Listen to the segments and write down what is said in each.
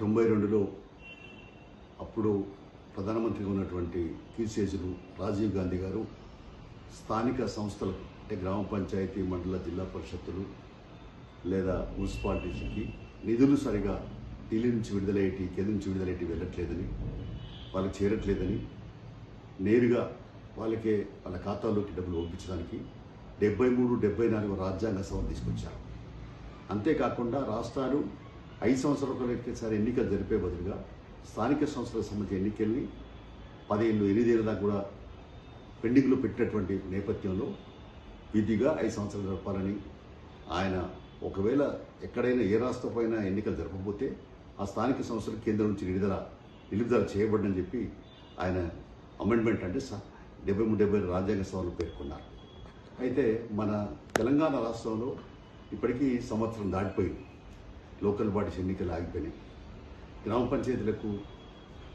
తొంభై రెండులో అప్పుడు ప్రధానమంత్రిగా ఉన్నటువంటి కీసేజులు రాజీవ్ గాంధీ గారు స్థానిక సంస్థలకు అంటే గ్రామ పంచాయతీ మండల జిల్లా పరిషత్తులు లేదా మున్సిపాలిటీస్కి నిధులు సరిగా ఢిల్లీ నుంచి విడుదలయ్యేటి కేంద్రం నుంచి విడుదలయ్యేటి వెళ్ళట్లేదని వాళ్ళకి చేరట్లేదని నేరుగా వాళ్ళకే వాళ్ళ ఖాతాలోకి డబ్బులు పంపించడానికి డెబ్బై మూడు డెబ్బై నాలుగు రాజ్యాంగ సభ తీసుకొచ్చారు. అంతేకాకుండా రాష్ట్రాలు ఐదు సంవత్సరాలకి ఎన్నికలు జరిపే బదులుగా స్థానిక సంస్థలకు సంబంధించిన ఎన్నికల్ని పదిహేను ఎనిమిదేళ్ళ దాకా కూడా పెండింగ్లో పెట్టినటువంటి నేపథ్యంలో విధిగా ఐదు సంవత్సరాలు జరపాలని ఆయన ఒకవేళ ఎక్కడైనా ఏ రాష్ట్రపైన ఎన్నికలు జరపకపోతే ఆ స్థానిక సంస్థలు కేంద్రం నుంచి నిలుదల నిలుపుదల చేయబడని చెప్పి ఆయన అమెండ్మెంట్ అంటే డెబ్బై మూడు డెబ్బై రాజ్యాంగ సభలు పేర్కొన్నారు. అయితే మన తెలంగాణ రాష్ట్రంలో ఇప్పటికీ సంవత్సరం దాటిపోయింది. లోకల్ బాడీస్ ఎన్నికలు ఆగిపోయినాయి. గ్రామ పంచాయతీలకు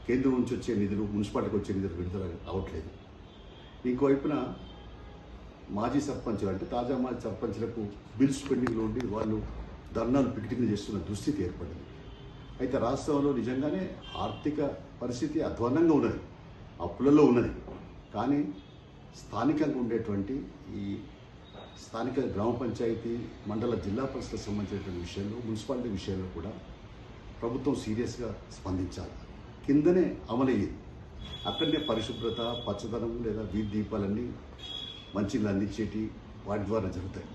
కేంద్రం నుంచి వచ్చే నిధులు మున్సిపాలిటీకి వచ్చే నిధులు విడుదల అవ్వట్లేదు ఇంకోవైపున మాజీ సర్పంచులు అంటే తాజా మాజీ సర్పంచులకు బిల్స్ పెండింగ్లో ఉండి వాళ్ళు ధర్నాలు పికెటింగ్ చేస్తున్న దుస్థితి ఏర్పడింది. అయితే రాష్ట్రంలో నిజంగానే ఆర్థిక పరిస్థితి అధ్వాన్నంగా ఉన్నది అప్పులలో ఉన్నది. కానీ స్థానికంగా ఉండేటువంటి ఈ స్థానిక గ్రామ పంచాయతీ మండల జిల్లా పరిషత్ సంబంధించినటువంటి విషయంలో మున్సిపాలిటీ విషయంలో కూడా ప్రభుత్వం సీరియస్గా స్పందించాలి. కిందనే అమలయ్యేది అక్కడనే పరిశుభ్రత పచ్చదనం లేదా వీధి దీపాలన్నీ మంచిగా అందించేటి వాటి ద్వారా జరుగుతాయి.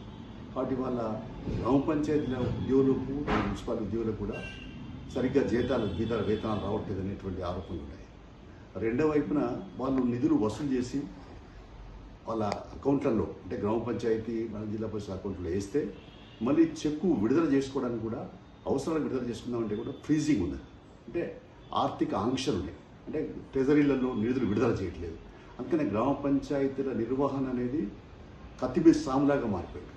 వాటి వల్ల గ్రామ పంచాయతీల ఉద్యోగులకు మున్సిపాలిటీ ఉద్యోగులకు కూడా సరిగ్గా జీతాలు గీతాల వేతనాలు రావట్లేదు అనేటువంటి ఆరోపణలు ఉన్నాయి రెండో వైపున వాళ్ళు నిధులు వసూలు చేసి వాళ్ళ అకౌంట్లలో అంటే గ్రామ పంచాయతీ మన జిల్లా పరిషత్ అకౌంట్లో వేస్తే మళ్ళీ చెక్కు విడుదల చేసుకోవడానికి కూడా అవసరాలు విడుదల చేసుకుందామంటే కూడా ఫ్రీజింగ్ ఉన్నది. అంటే ఆర్థిక ఆంక్షలు ఉన్నాయి. అంటే ట్రెజరీలలో నిధులు విడుదల చేయట్లేదు. అందుకనే గ్రామ పంచాయతీల నిర్వహణ అనేది కతిబి సాములాగా మారిపోయింది.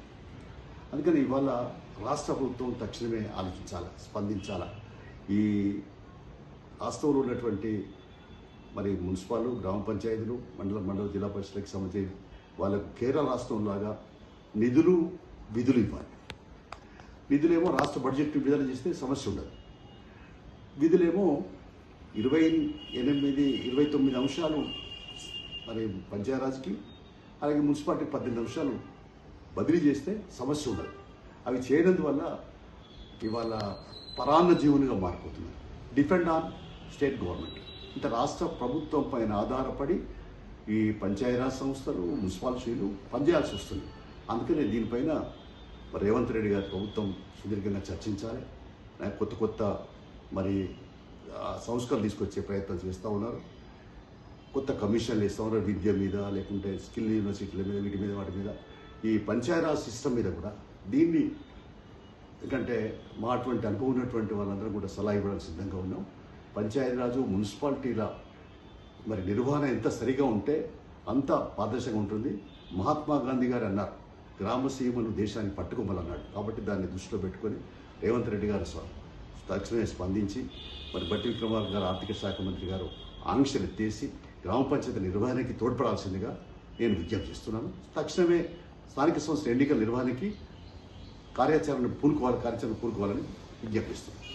అందుకని ఇవాళ రాష్ట్ర ప్రభుత్వం తక్షణమే ఆలోచించాలి స్పందించాలా? ఈ రాష్ట్రంలో ఉన్నటువంటి మరి మున్సిపాలు గ్రామ పంచాయతీలు మండల మండల జిల్లా పరిషత్లకు సంబంధించి వాళ్ళకు కేరళ రాష్ట్రం లాగా నిధులు విధులు ఇవ్వాలి. విధులేమో రాష్ట్ర బడ్జెట్ విడుదల చేస్తే సమస్య ఉండదు. విధులేమో ఇరవై ఎనిమిది ఇరవై తొమ్మిది అంశాలు మరి పంచాయరాజ్కి అలాగే మున్సిపాలిటీ పద్దెనిమిది అంశాలు బదిలీ చేస్తే సమస్య ఉండదు. అవి చేయడం వల్ల ఇవాళ పరాన్న జీవునిగా మారిపోతున్నారు. డిపెండ్ ఆన్ స్టేట్ గవర్నమెంట్ అంటే రాష్ట్ర ప్రభుత్వం పైన ఆధారపడి ఈ పంచాయరాజ్ సంస్థలు మున్సిపాలిటీలు పనిచేయాల్సి వస్తుంది. అందుకనే దీనిపైన రేవంత్ రెడ్డి గారి ప్రభుత్వం సుదీర్ఘంగా చర్చించాలి. కొత్త కొత్త మరి సంస్కరణ తీసుకొచ్చే ప్రయత్నం చేస్తూ ఉన్నారు. కొత్త కమిషన్లు ఇస్తూ ఉన్నారు విద్య మీద లేకుంటే స్కిల్ యూనివర్సిటీల మీద వీటి మీద వాటి మీద. ఈ పంచాయరాజ్ సిస్టమ్ మీద కూడా దీన్ని ఎందుకంటే మా అటువంటి అనుభవం ఉన్నటువంటి వాళ్ళందరూ కూడా సలహా ఇవ్వడానికి సిద్ధంగా ఉన్నాం. పంచాయతీరాజు మున్సిపాలిటీల మరి నిర్వహణ ఎంత సరిగా ఉంటే అంత పారదర్శకంగా ఉంటుంది. మహాత్మా గాంధీ గారు అన్నారు గ్రామ సీమను దేశాన్ని పట్టుకోమలన్నాడు కాబట్టి దాన్ని దృష్టిలో పెట్టుకొని రేవంత్ రెడ్డి గారు తక్షణమే స్పందించి మరి బట్టి విక్రమార్క గారు ఆర్థిక శాఖ మంత్రి గారు ఆంక్షలు ఎత్తేసి గ్రామ పంచాయతీ నిర్వహణకి తోడ్పడాల్సిందిగా నేను విజ్ఞప్తి చేస్తున్నాను. తక్షణమే స్థానిక సంస్థల ఎన్నికల నిర్వహణకి కార్యాచరణ పూనుకోవాలి కార్యాచరణ పూనుకోవాలని విజ్ఞప్తిస్తున్నాను